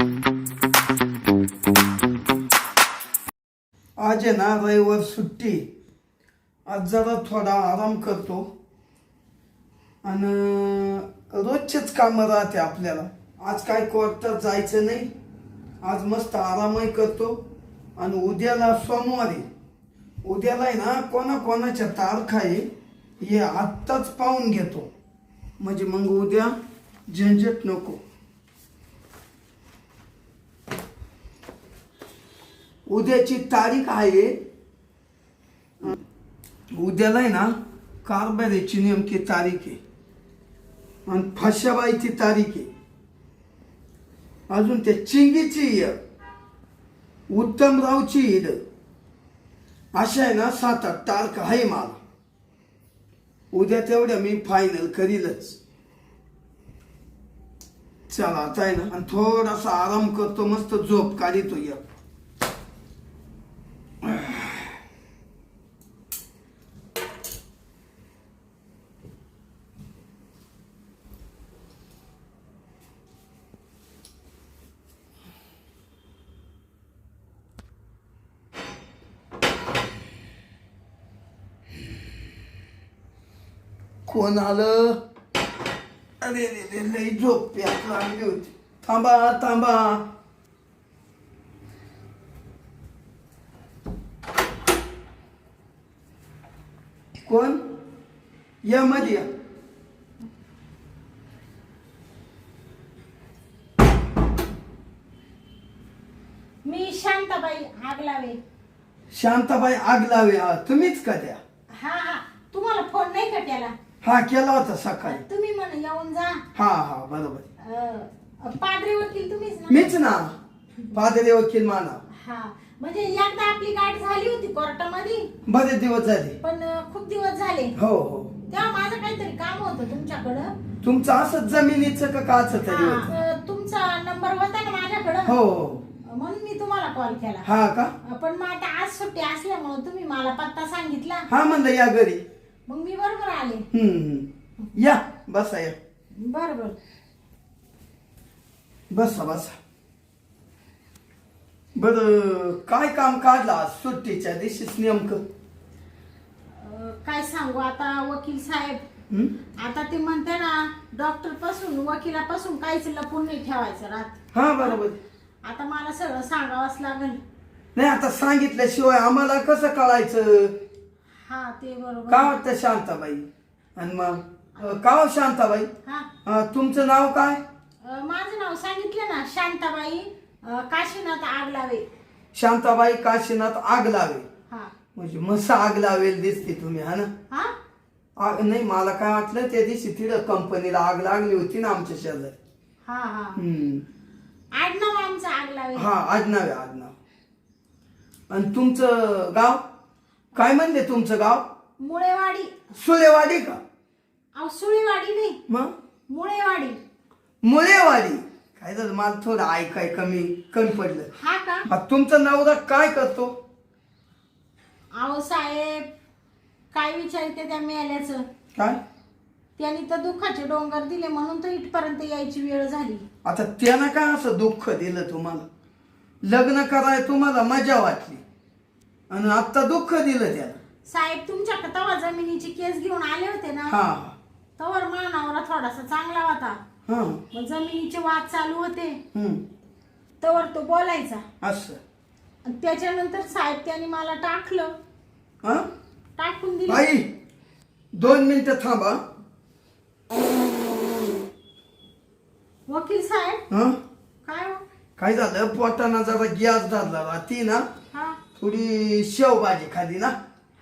आज आहे ना रविवार सुट्टी. आज जरा थोडा आराम करतो. आणि रोजचेच कामं राहते आपल्याला. आज काय कोर्टात जायचं नाही. आज मस्त आरामही करतो. आणि उद्याला सोमवारी. उद्याला आहे ना कोणाकोणाच्या तारखा आहे हे आत्ताच पाहून घेतो. म्हणजे मग उद्या झंझट नको. उद्याची तारीख आहे. उद्याला आहे ना कारभारीची नेमकी तारीख आहे. आणि फाशाबाईची तारीख आहे. अजून त्या चिंगीची आहे उत्तमरावची ईद. अशा आहे ना सात आठ तारख आहे मला. उद्या तेवढ्या मी फायनल करीलच. चला आता आहे ना आणि थोडासा आराम करतो मस्त झोप काढितो या कोण आलं अरे रे लई झोप लागली होती. थांबा थांबा. कोण? या मध्ये या. मी शांताबाई आगलावे. शांताबाई आग लावे हा, तुम्हीच का द्या हा हा तुम्हाला फोन नाही का त्याला हा केला होता सकाळी. तुम्ही म्हण येऊन जा. हा हा बरोबर. अं, पादरी वकील तुम्हीच ना? मीच ना. पादरे वकील माना. हा म्हणजे एकदा आपली गाठ झाली होती कोर्टामध्ये? बरेच दिवस झाले. पण अं, खूप दिवस झाले. हो हो. तेव्हा माझं काहीतरी काम होतं तुमच्याकडं. तुमचं असंच जमिनीचं का काच तरी हा, होतं? अं, तुमचा नंबर होता ना माझ्याकडं? हो हो. म्हणून मी तुम्हाला कॉल केला. हा का? पण मग आता आज सुट्टी असल्यामुळे तुम्ही मला पत्ता सांगितला. हा म्हणलं या घरी. मग मी बरोबर आले. हम्म. या बसा या. बरं बरं. बसा बसा. बर काय काम काढलं आज सुट्टीच्या दिवशीच नेमकं? अं, काय सांगू आता वकील साहेब? आता ते म्हणते ना डॉक्टरपासून वकिलापासून काहीच लपून नाही ठेवायचं रात हा बरोबर. आता मला सगळं सांगावंच लागेल. नाही आता सांगितल्याशिवाय आम्हाला कसं कळायचं? हा ते बरोबर. का वाटतं शांताबाई? आणि मग अं, का हो शांताबाई? हा. अं, तुमचं नाव काय? अं, माझं नाव सांगितलं ना शांताबाई अं, काशीनाथ आगलावे. शांताबाई काशीनाथ आग लावे हा. म्हणजे मस्त आग लावेल दिसते तुम्ही हा ना? हा? आग नाही मला काय वाटलं त्या दिवशी तिथं कंपनीला आग लागली होती ना आमच्या शेजारी. हा हा. हम्म. आडनाव आमचं आगलावे. हा आडनाव आहे आडनाव. आणि तुमचं गाव? काय म्हणले तुमचं गाव? मुळेवाडी. सुलेवाडी का? अहो सुळेवाडी नाही. मग? मुळेवाडी. मुलेवाडी काय झालं? मला थोडं ऐकाय कमी कमी पडलं. हा का? हा, तुमचा नवरा काय करतो? अहो साहेब काय विचारते त्या मेल्याचं? काय? त्यांनी तर दुःखाचे डोंगर दिले म्हणून तर इथपर्यंत यायची वेळ झाली. आता त्यानं काय असं दुःख दिलं तुम्हाला? लग्न कराय तुम्हाला मजा वाटली. आणि आता दुःख दिलं त्यानं. साहेब तुमच्याकडे तवा जमिनीची केस घेऊन आले होते ना? हा. तवर मानावरा थोडासा चांगला होता. हा. मग जमिनीचे वाद चालू होते. हम्म. तवर तो बोलायचा. असं. आणि त्याच्यानंतर साहेब त्यांनी मला टाकलं. हा? टाकून दिलं. बाई दोन मिनिटं थांबा. वकील साहेब हा? काय हो? काय झालं? पोटाना जरा गॅस धरला. राती ना हा. थोडी शेवभाजी खाली ना?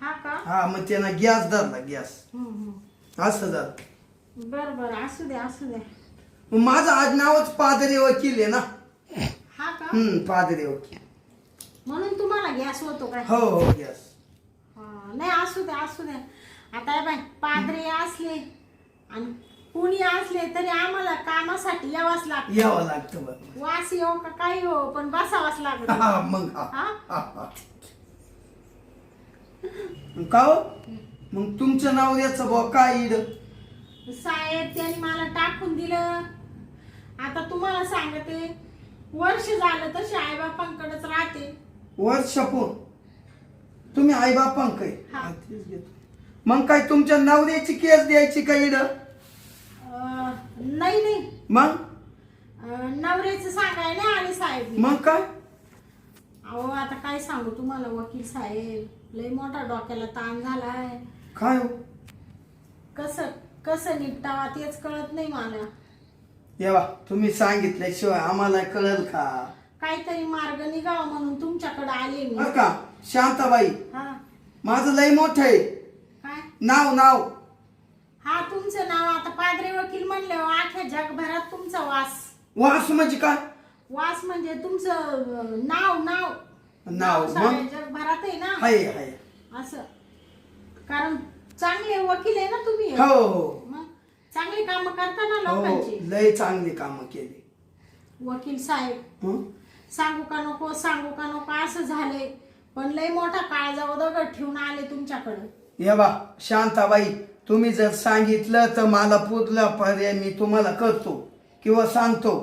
हा का? हा मग त्यानं गॅस धरला गॅस. हम्म, हम्म. असं झालं. बर बर असू दे असू दे. मग माझं आज नावच पादरी वकील आहे ना? हा का? हम्म पादरी वकील. म्हणून तुम्हाला गॅस होतो काय? हो हो गॅस. हा, नाही असू दे असू दे. आता हे बाय पादरे असले आणि कुणी असले तरी आम्हाला कामासाठी यावंच लागतं. यावं लागतं वास येऊ का काही हो पण बसावंच लागत. हा मग हा. हा? हा, हा. का हो? मग तुमचं नाव याचं बुवा काय इड? साहेब त्यांनी मला टाकून दिलं. आता तुम्हाला सांगते वर्ष झालं तशी आईबापांकडेच राहते. वर्षपूर? तुम्ही आई बापांक हा. मग काय तुमच्या नवऱ्याची केस द्यायची का इड? नाही नाही. मग? अं, नवऱ्याचं सांगाय नाही आले साहेब. मग काय? अहो आता काय सांगू तुम्हाला वकील साहेब लय मोठा डोक्याला ताण झालाय. काय हो? कसं कसं निपटावा तेच कळत नाही मला. येवा तुम्ही सांगितल्याशिवाय आम्हाला कळेल का? काहीतरी मार्ग निघावा म्हणून तुमच्याकडे आले मी. बर का? शांताबाई हा. माझं लय मोठं आहे. काय? नाव नाव. हा तुमचं नाव आता पादरे वकील म्हणल्यावर अख्ख्या जगभरात तुमचा वास. वास म्हणजे काय? वास म्हणजे तुमचं अं, नाव नाव. नाव साऱ्या मग? जगभरात आहे ना? हाय हाय. असं. कारण चांगले वकील आहे ना तुम्ही? हो हो. मग? चांगली कामं करता ना हो. लोकांची. लय चांगली कामं केली. वकील साहेब हं? सांगू का नको सांगू का नको असं झालंय. पण लय मोठा काळजावर दगड ठेवून आले तुमच्याकडे. ये बा शांताबाई. तुम्ही जर सांगितलं तर मला पुरला पर्याय मी तुम्हाला करतो किंवा सांगतो.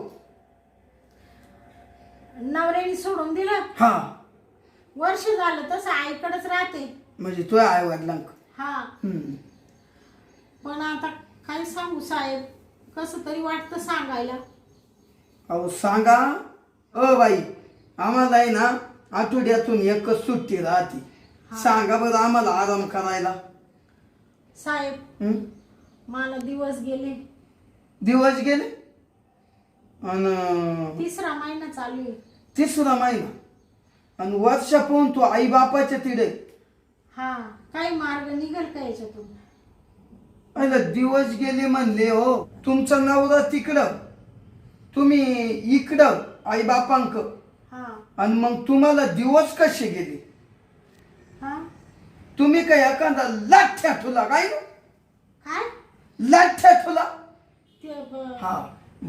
नवऱ्याने सोडून दिलं? हा. वर्ष झालं तसं आईकडेच राहते. म्हणजे तुझ्या आई वडिलांक हा पण आता काय सांगू साहेब? कसं तरी वाटतं सांगायला. अहो सांगा. अ बाई आम्हाला आहे ना आठवड्यातून एकच सुट्टी राहते. सांगा बरं आम्हाला आराम करायला. साहेब हं? मला दिवस गेले. दिवस गेले? आणि तिसरा महिना चालू आहे. तिसरा महिना? आणि वर्ष पाहून तू आई बापाच्या तिडे? हा काही मार्ग निघेल का याच्यातून? अरे दिवस गेले म्हणले हो. तुमचा नवरा तिकडं. तुम्ही इकडं आई बापांक हा. आणि मग तुम्हाला दिवस कसे गेले? तुम्ही काय एखादा लाठ्या तुला काय काय? लाठ्या तुला ते ब- हा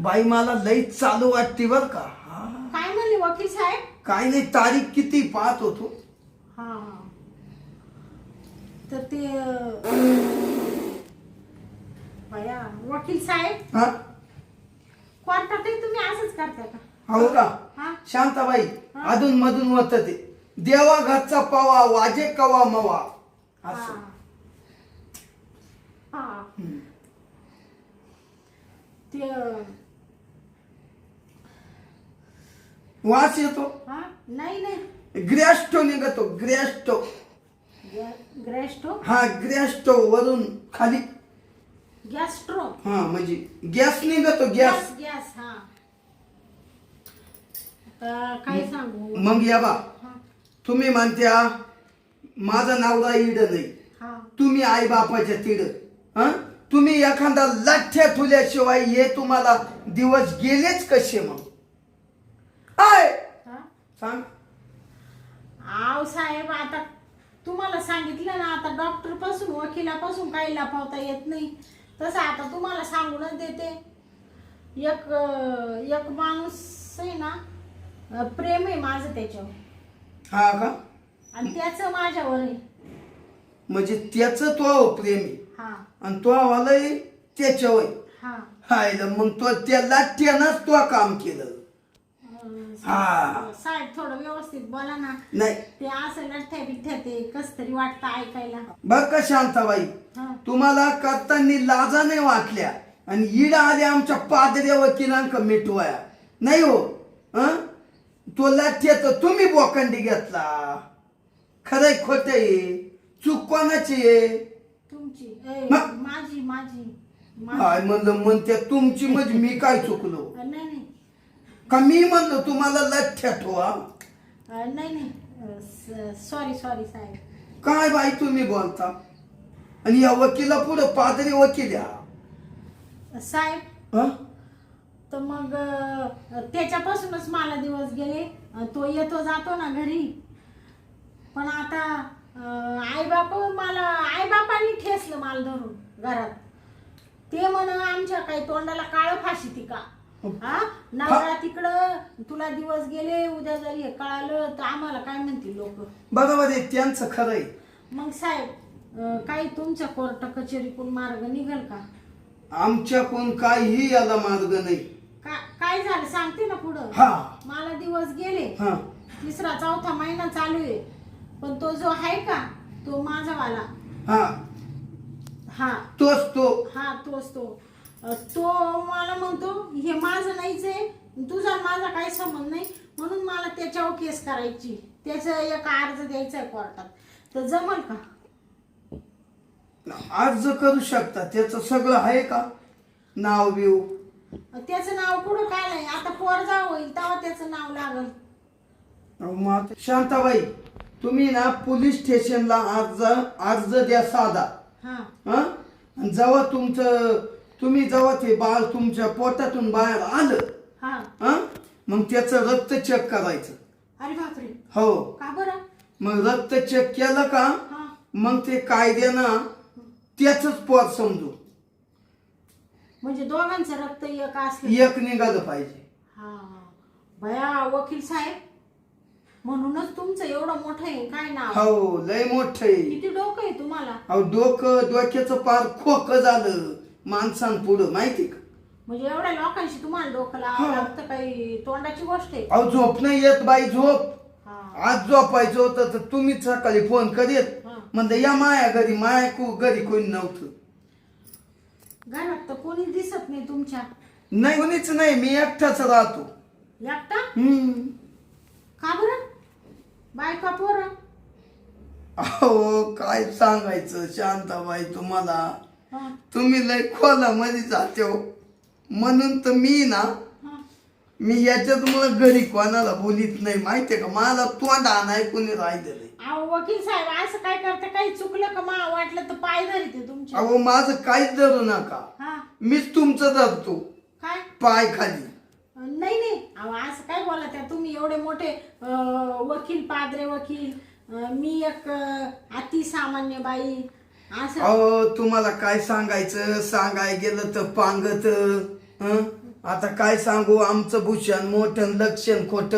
बाई मला लई चालू वाटते बर का. हा. काय म्हणले वकील साहेब? काय नाही तारीख किती पाहत होतो. हा. तर ते अं, बया वकील साहेब? हा? कोर्टातही तुम्ही असंच करता का? हो का? हा. शांताबाई. अधून मधून होत ते देवा घरचा पवा वाजे कवा मवा. असं. हा. हम्म. ते अं, वास येतो. हा? नाही नाही. ग्रॅस्टो निघतो ग्रॅस्टो. गॅ- ग्रॅस्टो? हा ग्रॅस्टो वरून खाली. गॅस्ट्रो हा म्हणजे गॅस निघतो गॅस. गॅस गॅस हा. आता काय सांगू? मग या बा. तुम्ही म्हणत्या माझं नवरा इड नाही. हा. तुम्ही आई बापाच्या तिड. हा? तुम्ही एखादा लाठ्या ठुल्याशिवाय हे तुम्हाला दिवस गेलेच कसे मग? आय! हा? सांग. आव साहेब आता तुम्हाला सांगितलं ना आता डॉक्टरपासून वकिलापासून काही लपवता येत नाही. तसं आता तुम्हाला सांगूनच देते. एक एक माणूस आहे ना प्रेम आहे माझं त्याच्यावर. हा का? आणि त्याचं माझ्यावर आहे. म्हणजे त्याच तो प्रेमी. हा. आणि तो आवालय त्याच्यावर हा. हाय मग तो त्या लाठ्यानंच तो काम केलं. अं, हा. साहेब थोडं व्यवस्थित बोला ना. नाही. ते असं लठ्ठ्या बिठ्ठ्या ते कस तरी वाटतं ऐकायला. बर का शांताबाई? हा. तुम्हाला करताना लाजा नाही वाटल्या. आणि इड आले आमच्या पादऱ्या वकिलांक मिटवाया. नाही हो हं? तो लाठ्या तर तुम्ही बोकंडी घेतला. खरंय खोट आहे. चूक कोणाची आहे? तुमची. ए, मा- माझी माझी. म्हणलं म्हणते तुमची म्हणजे मी काय चुकलो? अं, नाही नाही. का मी म्हणलो तुम्हाला लठ्ठ्या ठेवा? अं, नाही नाही. सॉरी सॉरी साहेब. काय बाई तुम्ही बोलता? आणि या वकिला पुढे पादरी वकील या. साहेब. हं? तर मग अं, त्याच्यापासूनच मला दिवस गेले. अं, तो येतो जातो ना घरी. पण आता आई बाप मला आई बापांनी ठेसलं मला धरून घरात. ते म्हण आमच्या काही तोंडाला काळ फाशी ती का? हा? नवरा तिकडं तुला दिवस गेले उद्या जरी हे कळालं तर आम्हाला काय म्हणतील लोक? बरोबर त्यांचं खरं आहे. मग साहेब अं, काही तुमच्या कोर्ट कचेरीतून मार्ग निघेल का? आमच्याकडून काहीही याला मार्ग नाही. का- काय झालं? सांगते ना पुढं. हा. मग दिवस गेले. हा. तिसरा चौथा महिना चालू आहे. पण तो जो आहे का तो माझावाला. हा. हा. तोच तो. हा तोच तो. तो मला म्हणतो हे माझं नाहीच आहे. तुझा माझा काही संबंध नाही. म्हणून मला त्याच्यावर केस करायची. त्याचं एक अर्ज द्यायचा आहे कोर्टात. तर जमल का? अर्ज करू शकता. त्याचं सगळं आहे का? नाव बिव. त्याचं नाव कुठं काय नाही. आता पोरजा होईल तेव्हा त्याचं नाव लागल. मग शांताबाई. तुम्ही ना पोलीस स्टेशनला अर्ज अर्ज द्या साधा. हा. हा? आणि जेव्हा तुमचं तुम्ही जेव्हा ते बाळ तुमच्या पोटातून बाहेर आलं हा. हा? मग त्याचं रक्त चेक करायचं. अरे बापरे. हो. का बरं? मग रक्त चेक केलं का हा. मग ते कायद्यानं त्याच पोट समजू म्हणजे दोघांचं रक्त एक असलं. एक निघालं पाहिजे. हा. भया वकील साहेब. म्हणूनच तुमचं एवढं मोठं आहे काय नाव? हो लय मोठ आहे. किती डोकं आहे तुम्हाला? अहो डोकं डोक्याचं पार खोक झालं माणसांपुढं माहिती का? म्हणजे एवढ्या लोकांशी तुम्हाला डोकं लावावं लागतं काही तोंडाची गोष्ट आहे? अहो झोप नाही येत बाई झोप. हा. आज झोपायचं होतं तर तुम्हीच सकाळी फोन करीत. हा. म्हणलं या माया घरी माया कु घरी कोणी नव्हतं. घरात तर कोणी दिसत नाही तुमच्या. नाही कोणीच नाही मी एकटाच राहतो. एकटा? हम्म. का बरं? बायका पोरं? अहो काय सांगायचं शांताबाई तुम्हाला? हा, तुम्ही लय खोलामध्ये जाते हो. म्हणून तर मी ना हा. मी याच्यात मला घरी कोणाला बोलीत नाही माहितीये का? मला तोंड आणाय कोणी राहिलं नाही. अहो वकील साहेब असं काय करता? काही चुकलं का? मा वाटलं तर पाय धरते तुमच्या अहो माझं काहीच धरू नका. हा. मीच तुमचं धरतो. काय? पाय खाली. नाही नाही. अहो असं काय बोला त्या तुम्ही एवढे मोठे अं, वकील पादरे वकील अं, मी एक अं, अति सामान्य बाई. असं. अहो तुम्हाला काय सांगायचं? सांगाय गेलं तर पांगत. हं? आता काय सांगू? आमचं भूषण मोठं लक्षण खोट.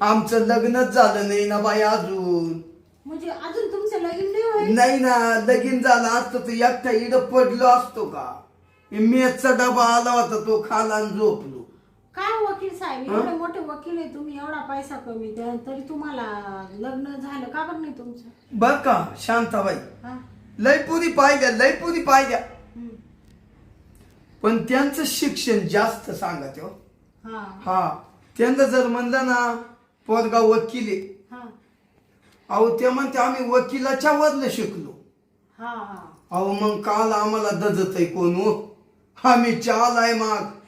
आमचं लग्नच झालं नाही ना बाई अजून. म्हणजे अजून तुमचं लगीन नाही नाही ना लगीन झालं असतं तर एकटा इड पडलो असतो का? मेचचा डबा आला होता तो खाला आणि झोपलो. काय वकील साहेब? एवढे मोठे वकील आहे तुम्ही एवढा पैसा कमी द्या तरी तुम्हाला लग्न झालं. का बरं नाही तुमचं? बर का शांताबाई. हा. लय पुरी पाहिल्या लय पुरी पाहिल्या हम्म. पण त्यांचं शिक्षण जास्त सांगा हो. हा. हा. त्यांना जर म्हणलं ना पोरगा वकील आहे. हा. अहो ते म्हणते आम्ही वकिलाच्या वरलं शिकलो. हा. हा अहो मग काल आम्हाला दजत आहे कोण हो. आम्ही चाल आहे मग.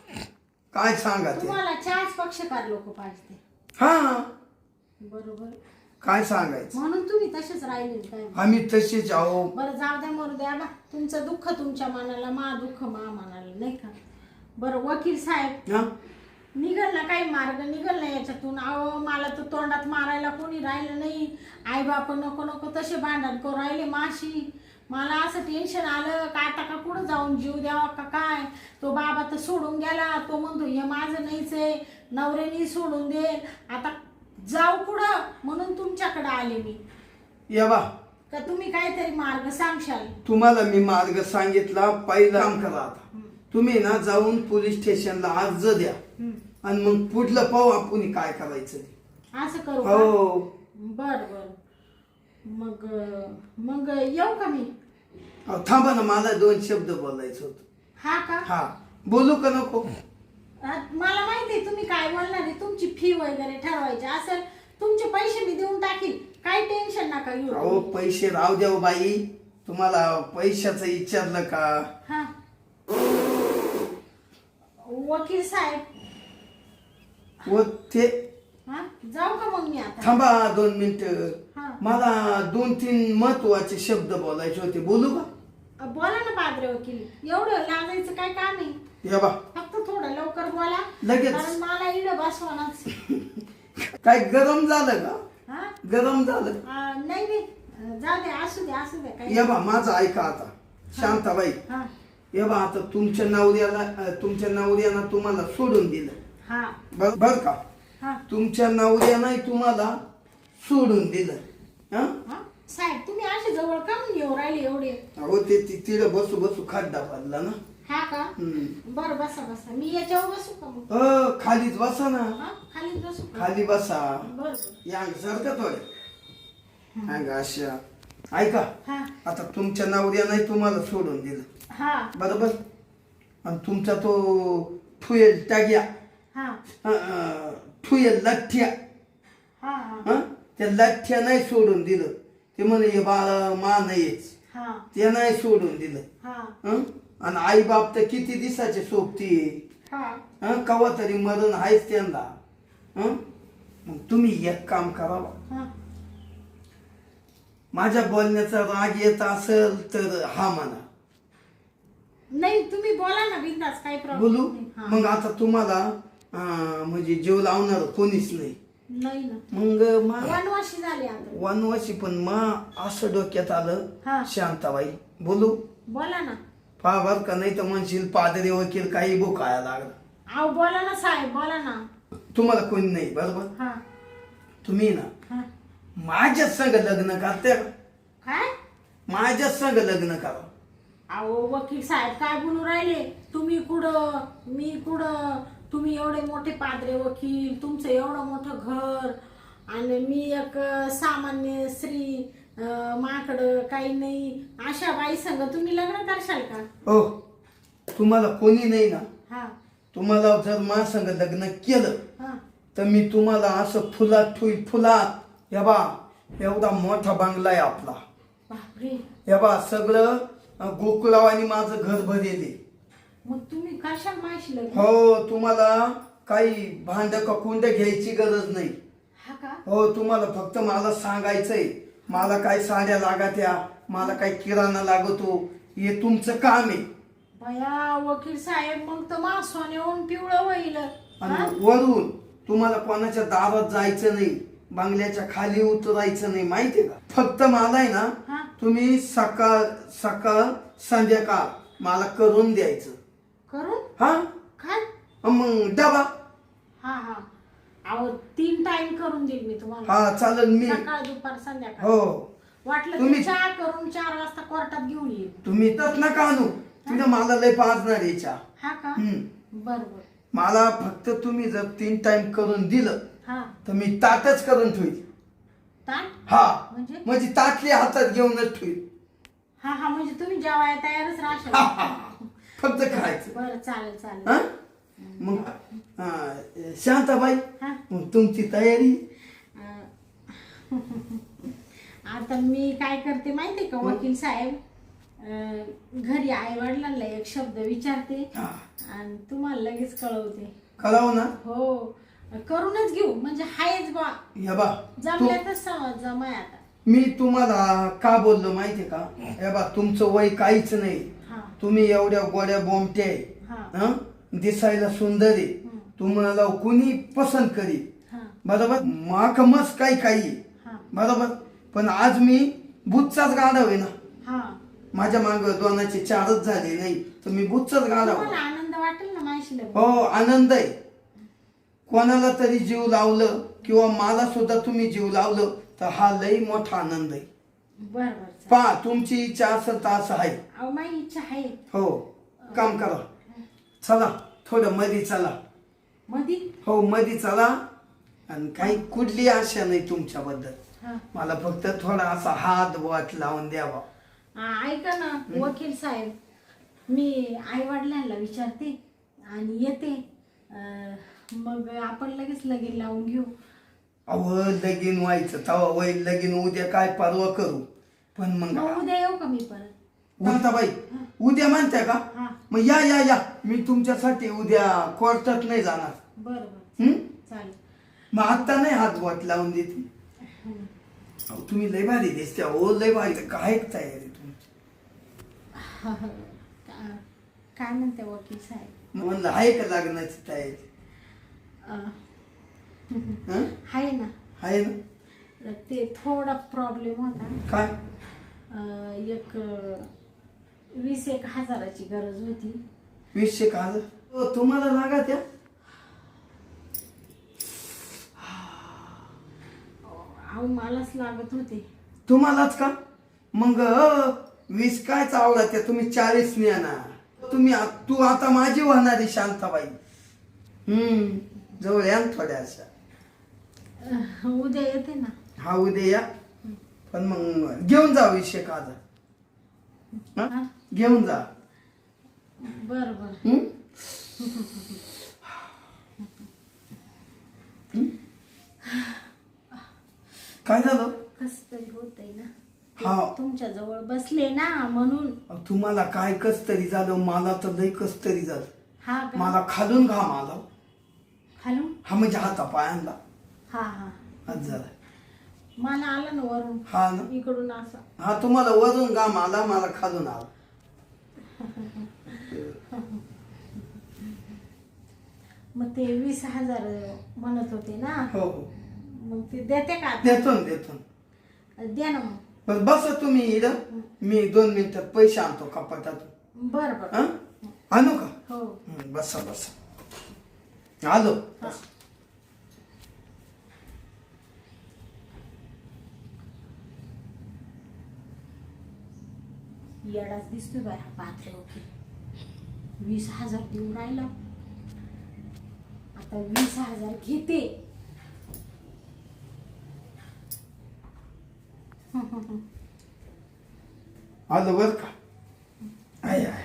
काय सांगा ते? तुम्हाला चारच पक्षकार लोक पाहिजे. हा. बरोबर. काय सांगायचं? म्हणून तुम्ही तसेच राहिले काय? आम्ही तसेच आहो. बरं जाऊ द्या मरू द्या बा तुमचं दुःख तुमच्या मनाला मा दुःख मा मनाला नाही का? बरं वकील साहेब हा? निघल ना काही मार्ग निघल ना याच्यातून. अहो मला तर तोंडात मारायला कोणी राहिलं नाही. आई बाप नको नको तसे भांडण करू राहिले माशी. मला असं टेन्शन आलं का आता का कुठं जाऊन जीव द्यावा का काय? तो बाबा तर सोडून गेला. तो म्हणतो हे माझं नाहीच आहे. नवऱ्याने सोडून दे. आता जाऊ कुठं? म्हणून तुमच्याकडे आले मी. या बा. का तुम्ही काहीतरी मार्ग सांगशाल? तुम्हाला मी मार्ग सांगितला. पहिला काम करा आता. तुम्ही ना जाऊन पोलीस स्टेशनला अर्ज द्या. आणि मग पुढलं पाहू आपण काय करायचं ते. असं करू का? हो. बर बर. मग मग येऊ का मी? अहो, थांबा ना मला दोन शब्द बोलायचं होतं. हा का? हा बोलू का नको? मला माहिती आहे तुम्ही काय बोलणार आहे तुमची फी वगैरे ठरवायची असेल तुमचे पैसे मी देऊन टाकील काही टेन्शन नका घेऊ अहो पैसे राहू द्या हो बाई. तुम्हाला पैशाचं विचारलं का? हा. वकील साहेब. व ते हा? जाऊ का मग मी आता? थांबा दोन मिनिट. हा. मला दोन तीन महत्त्वाचे शब्द बोलायचे होते. बोलू का? अ, बोला ना पादरे वकील. एवढं लागायचं काय काम आहे? या बा. फक्त थोडं लवकर बोला. लगेच. कारण मला इड बसवानाच. काय गरम झालं का? हा? गरम झालं. नाही नाही. अ, जाऊ दे असू दे असू दे. काही या बा माझं ऐका आता. शांताबाई. हा. या बा आता तुमच्या नवऱ्याला अं, तुमच्या नवऱ्यानं तुम्हाला सोडून दिलं. हा. बर बर का? हा. तुमच्या नवऱ्यानं तुम्हाला सोडून दिलं. हा? हा? साहेब तुम्ही असे जवळ का म्हणून येऊ राहिले एवढे? अहो ते ति- तिथं बसू बसू खड्डा पडला ना. हा का? हम्म. बरं बसा बसा. मी याच्यावर बसू का मग? अ, खालीच बसा ना. हा? खालीच बसू का? खाली बसा. बरं बरं. या सारखं थोडे. अंग अशा. ऐका. हा. आता तुमच्या नवऱ्या नाही तुम्हाला सोडून दिलं. हा. बरोबर? आणि तुमचा तो ठुयल टाग्या हा. अ, अ, ठुयल लठ्ठ्या. हा हा. हं? त्या लठ्ठ्या नाही सोडून दिलं. ते म्हणे हे बाळा मा नाहीच हा. ते नाही सोडून दिलं. हा. हं? आणि आई बाप तर किती दिसाचे सोबती हा. हं? कवा तरी मरण आहेच त्यांना. हं? मग तुम्ही एक काम करावं हा. माझ्या बोलण्याचा राग येत असेल तर हा म्हणा. नाही तुम्ही बोला ना बिंदास बोलू? प्रॉब्लेम नाही. हा. मग आता तुम्हाला म्हणजे जीव लावणार कोणीच नाही. नाही ना. मग मा वनवाशी झाली आता. वनवासी पण मा असं डोक्यात हा. आलं शांताबाई बोलू? बोला ना. पहा बर का नाही तर म्हणशील पादरी वकील काही बोकाया लागला. बोला ना साहेब बोला ना. तुम्हाला कोणी नाही बरोबर? हा. तुम्ही ना हा. माझ्या संग लग्न करते का? काय? माझ्या संग लग्न करा. अहो वकील साहेब काय बोलू राहिले? तुम्ही कुठं मी कुठं? तुम्ही एवढे मोठे पादरे वकील तुमचं एवढं मोठं घर आणि मी एक सामान्य स्त्री माकडं काही नाही. अशा बाई संग तुम्ही लग्न करशाल का? हो तुम्हाला कोणी नाही ना. हा. तुम्हाला जर मा संग लग्न केलं हा. तर मी तुम्हाला असं फुलात ठुई फुलात हे बा एवढा मोठा बंगला आहे आपला. बापरे. हे बा सगळं गोकुळावानी माझं घर भरेले मग तुम्ही माहिती लग्न हो तुम्हाला काही भांड का कुंड घ्यायची गरज नाही. हा का? हो तुम्हाला फक्त मला सांगायचंय. मला काय साड्या लागत्या मला काय किराणा लागतो हे तुमचं काम आहे. बया वकील साहेब मग तर मा सोन्याहून पिवळं होईल. हा? आणि वरून तुम्हाला कोणाच्या दारात जायचं नाही बंगल्याच्या खाली उतरायचं नाही माहितीये का? फक्त मला आहे ना हा? तुम्ही सकाळ सकाळ संध्याकाळ मला करून द्यायचं. करून हा? काय? मग डबा. हा हा. अहो तीन टाइम करून देईल मी तुम्हाला. हा चालेल मी सकाळ दुपार संध्याकाळ. हो. वाटलं तुम्ही- तुम्ही चहा करून चार वाजता कोर्टात घेऊन येईल. तुम्ही तर नका आणू. तिने मला लय पाजणार याच्या हा का? हम्म. बर बर मला फक्त तुम्ही जर तीन टाइम करून दिलं हा. तर मी ताटच करून ठेवील ताट? हा. म्हणजे? म्हणजे ताटली हातात घेऊनच ठेवील हा हा म्हणजे तुम्ही जेवाय तयारच राहशाल. फक्त खायचं. बरं चालेल चालेल. हा? मग हा, शांताबाई हा? मग तुमची तयारी? अं, आता मी काय करते माहितीये का वकील साहेब? अं, घरी आई वडिलांना एक शब्द विचारते हा. आणि तुम्हाला लगेच कळवते. कळाव ना. हो. करूनच घेऊ. म्हणजे हायच बा. हे बा तू जमाय आता. मी तुम्हाला का बोललो माहितीये का? हे बा तुमचं वय काहीच नाही. तुम्ही एवढ्या गोड्या बोमटे हा. हं? दिसायला सुंदर. आहे तुम्हाला कुणी पसंत करी? हा. बरोबर? माक मस्त काही काही? हा. बरोबर? पण आज मी बुथचाच गाढव आहे ना. हा. माझ्या माग दोनाचे चारच झाले नाही तर मी बुथचाच गाढव. तुम्हाला आनंद वाटेल ना माझी लग्न हो आनंद आहे. कोणाला तरी जीव लावलं किंवा मला सुद्धा तुम्ही जीव लावलं तर हा लई मोठा आनंद आहे. बर. पहा तुमची इच्छा असेल तर असं आहे. अहो माझी इच्छा आहे. हो काम करा. चला थोडं मधी चला. मधी? हो मधी चला. आणि काही कुठली आशा नाही तुमच्याबद्दल. हा. मला फक्त थोडा असा हात बोट लावून द्यावा. आ, ऐका ना वकील साहेब. मी आई वडिलांना विचारते आणि येते. अं, मग आपण लगेच लगीन लावून घेऊ. अव लगीन व्हायचं. तवा वय लगीन. उद्या काय परवा करू? पण मग मग उद्या येऊ का मी परत? शांताबाई उद्या म्हणताय का? हा. मग या या या. मी तुमच्यासाठी उद्या कोर्टात नाही जाणार. बरं बरं. हं? चालेल. मग आता नाही हात बोट लावून देते. हं. अहो, तुम्ही लय भारी दिसते. ओ लय भारी. काय तयारी तुमची? का- काय म्हणते वकील साहेब? मग म्हणलं आहे का लग्नाची तयारी? अं, हं? आहे ना. आहे ना? ते थोडा प्रॉब्लेम होता. काय? एक वीस एक हजाराची गरज होती. वीसशे का हजार? हो, तुम्हाला लागा त्या? अहो मलाच लागत होते. तुम्हालाच का? मग अ, वीस काय चावला त्या? तुम्ही चाळीस ना तुम्ही आ- तू आता माझी होणारी शांताबाई. हम्म जवळ या ना थोड्याशा. अह, उद्या येते ना. हा उद्या या. पण मग घेऊन जा विषय का आता हा? हा? घेऊन जा. बर बर? काय झालं? कस तरी होतंय ना. हा. तुमच्या जवळ बसले ना म्हणून. तुम्हाला काय कस तरी झालं? मला तर लय कस तरी झालं. हा का? मला खालून घाम आला. खालून? हा म्हणजे हाता पायांना हा हा. आज झाला. मला आलं ना वरून. हा ना. इकडून असं. हा तुम्हाला वरून घाम आला मला खालून आला. मग ते वीस हजार म्हणत होते ना? हो हो. मग ते देते का? देतो ना देतो ना. द्या ना मग. बरं बसा तुम्ही इथं. मी दोन मिनिटात पैसे आणतो कपाटातून बर बर. हा? आणू का? हो. हं, बसा बसा. आलो. हा. येडाच दिसतोय बाय पात्रे वकील. वीस हजार देऊन राहिला. आता वीस हजार घेते. आलो बर का? आय आय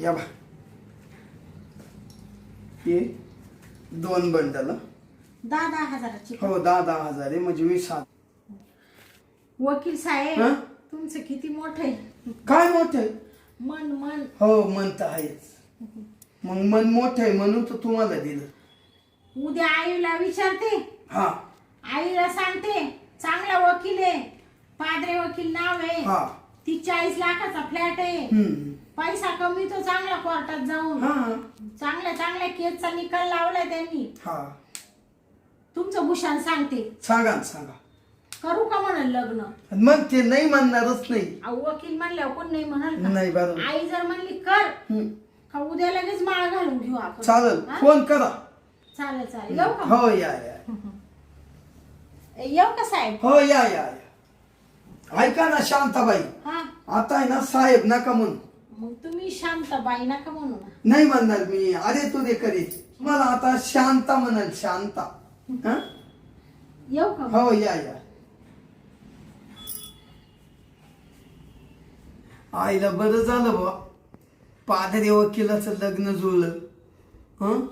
या बा. ये दोन बंडल. दहा दहा हजाराची. हो दहा दहा हजार आहे म्हणजे वीस हजार. वकील साहेब हं? तुमचं किती मोठं आहे? काय मोठं आहे? मन मन. हो मन तर आहेच. मग मन मोठं आहे म्हणून तर तुम्हाला दिलं. उद्या आईला विचारते. हा. आईला सांगते चांगला वकील आहे. पादरे वकील नाव आहे. हा. ती चाळीस लाखाचा फ्लॅट आहे. हम्म. पैसा कमी तो चांगला कोर्टात जाऊन. हा. चांगल्या चांगल्या केसचा निकाल लावलाय त्यांनी. हा. तुमचं भूषण सांगते. सांगा ना सांगा. करू का म्हणाल लग्न? मग ते नाही म्हणणारच नाही. अहो, वकील म्हणल्यावर कोण नाही म्हणाल का? नाही बरोबर. आई जर म्हणली कर. का उद्या लगेच माळ घालून घेऊ आपण? चालेल हा? फोन करा. चालेल चालेल. येऊ का? हो या या. येऊ का साहेब? हो या या या. ऐका ना शांताबाई. हा? आता आहे ना साहेब नका म्हणून मग तुम्ही शांताबाई नका म्हणू ना. नाही म्हणणार मी. अरे तू दे करी. मला आता शांता म्हणाल शांता. हं? येऊ का? हो या या. आईला बरं झालं बा पादरी वकिलाचं लग्न जुळलं. हं?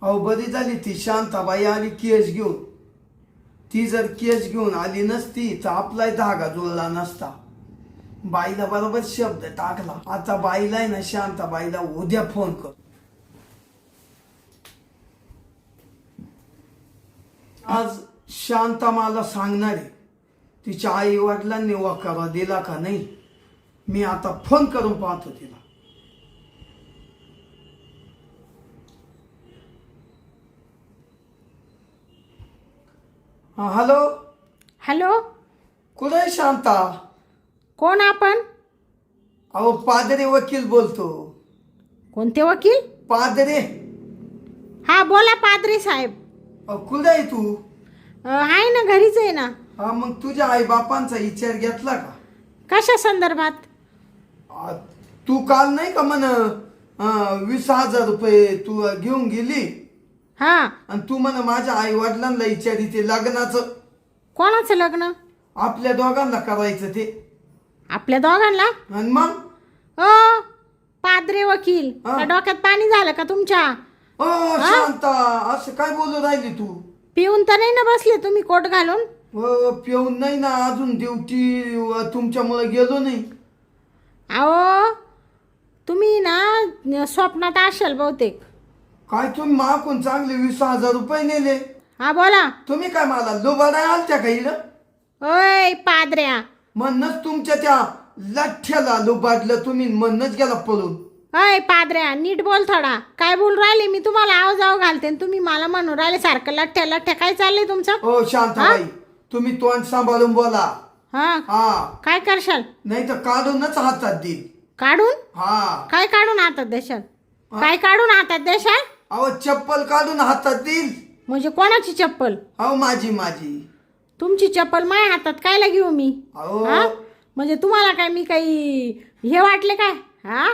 अहो बरी झाली ती शांताबाई आली केस घेऊन. ती जर केस घेऊन आली नसती तर आपलाही धागा जुळला नसता. बाईला बरोबर शब्द टाकला. आता बाईला आहे ना शांताबाईला उद्या फोन कर. आज शांता मला सांगणार आहे तिच्या आई वडिलांनी वकारा दिला का नाही? मी आता फोन करून पाहतो तिला. हा हॅलो? हॅलो? कुठे आहे शांता? कोण आपण? अहो पादरे वकील बोलतो. कोणते वकील? पादरे. हा बोला पादरे साहेब. अहो कुठे आहे तू? अ, आहे ना घरीच आहे ना. हा मग तुझ्या आई बापांचा विचार घेतला का? कशा संदर्भात? तू काल नाही का म्हण वीस हजार रुपये तू घेऊन गेली? हा. आणि तू म्हण माझ्या आई वडिलांना विचारी ते लग्नाचं. कोणाचं लग्न? आपल्या दोघांना करायचं ते. आपल्या दोघांना? आणि मग? अ पादरे वकील. हा. डोक्यात पाणी झालं का तुमच्या? ओ शांता असं काय बोलू राहिली तू? पिऊन तर नाही ना बसले तुम्ही कोट घालून? अ, पिऊन नाही ना अजून ड्युटी तुमच्यामुळे गेलो नाही. अहो तुम्ही ना स्वप्नात असाल बहुतेक. काय तुम्ही मागून चांगले वीस हजार रुपये नेले? हा बोला. तुम्ही काय मला लोबाडा आलत्या का इकडं ओय पादऱ्या. म्हणूनच तुमच्या त्या लठ्ठ्याला लुबाडलं तुम्ही म्हणूनच गेला पळून. अय पादऱ्या नीट बोल थोडा. काय बोल राहिले? मी तुम्हाला आव जाव घालते आणि तुम्ही मला म्हणून राहिले सारखं लठ्ठ्या लठ्ठ्या. काय चाललंय तुमचं? हो शांताबाई तुम्ही तोंड सांभाळून बोला. हा? हा. काय करशाल? नाही तर काढूनच हातात देईल काढून? हा. काय काढून हातात देशाल? काय काढून हातात देशाल? अहो चप्पल काढून हातात देईल म्हणजे कोणाची चप्पल? अहो माझी माझी. तुमची चप्पल माझ्या हातात कायला घेऊ मी? अहो. हा? म्हणजे तुम्हाला काय मी काही हे वाटले काय? हा?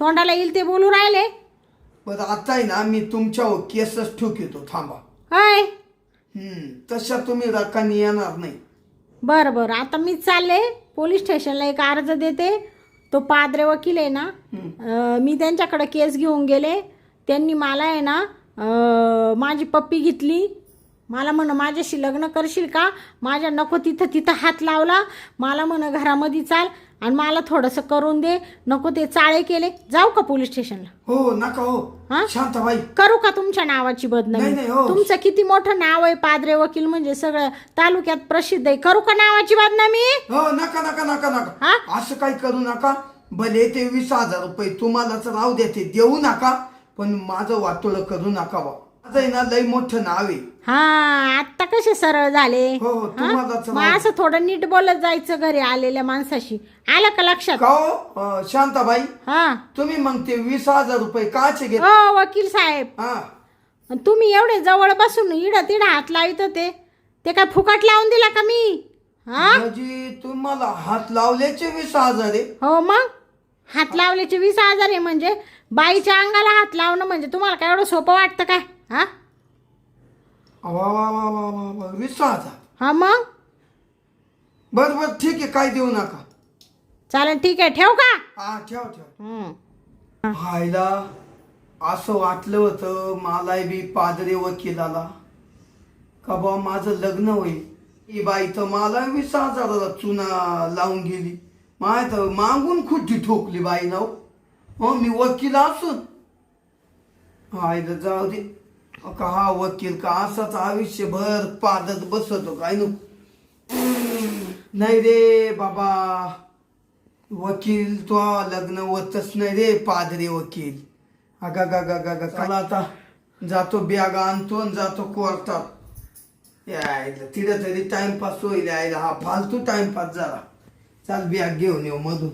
तोंडाला येईल ते बोलू राहिले? बरं आता आहे ना मी तुमच्यावर केसच ठोकितो थांबा. होय. हम्म तशा तुम्ही रकानी येणार नाही. बरं बरं. आता मी चालले पोलीस स्टेशनला एक अर्ज देते. तो पादरे वकील आहे ना अं, मी त्यांच्याकडे केस घेऊन गेले. त्यांनी मला आहे ना अं, माझी पप्पी घेतली. मला म्हण माझ्याशी लग्न करशील का? माझ्या नको तिथं तिथं हात लावला. मला म्हण घरामध्ये चाल. आणि मला थोडंसं करून दे. नको ते चाळे केले. जाऊ का पोलीस स्टेशनला? हो नका हा? हो? शांताबाई. करू का तुमच्या नावाची नाही, बदनामी? नाही, हो. तुमचं किती मोठं नाव आहे पादरे वकील म्हणजे सगळं तालुक्यात प्रसिद्ध आहे. करू का नावाची बदनामी? हो नका नका नका हा? नका असं काही करू नका. भले ते वीस हजार रुपये तुम्हालाच राहू द्या ते देऊ नका. पण माझं वाटोळं करू नका बा माझं आहे ना लय मोठं नाव आहे. हा आता कसे सरळ झाले? हो, हो, मग. असं थोडं नीट बोलत जायचं घरी आलेल्या माणसाशी. आलं का लक्षात? का हो? अं, शांताबाई हा. तुम्ही मग ते वीस हजार रुपये काचे घेत हो वकील साहेब. हा. अन तुम्ही एवढे जवळ बसून इड तिड हात लावित होते. ते काय फुकट लावून दिला का मी? हा? म्हणजे तुम्हाला हात लावल्याचे वीस हजार आहे. हो मग? हात लावल्याचे वीस हजार आहे म्हणजे बाईच्या अंगाला हात लावणं म्हणजे तुम्हाला काय एवढं सोपं वाटतं काय? हा? वा वा वा वा वा वा वीस हजार हा मग? बर बर ठीक आहे. काय देऊ नका. चालेल ठीक आहे. ठेव का? हा ठेव ठेव. हम्म. हायला असं वाटलं होतं मला बी पादरे वकिलाला. का बा माझं लग्न होईल. ही बाई तर मला वीस हजाराला चुना लावून गेली. माय तर मागून खुट्टी ठोकली बाई नाव हो मी वकील असून. हाय तर जाऊ दे. का हा वकील का असाच आयुष्यभर पादत बसतो काय नु? नाही रे बाबा. वकील तो लग्न होतच नाही रे पादरे वकील. अगा गा गा गा गा चला आता. जातो बॅग आणतो आणि जातो कोर्टात. यायला तिथं तरी टाइमपास होईल यायला. हा फालतू टाइमपास झाला. चाल बॅग घेऊन येऊ मधून.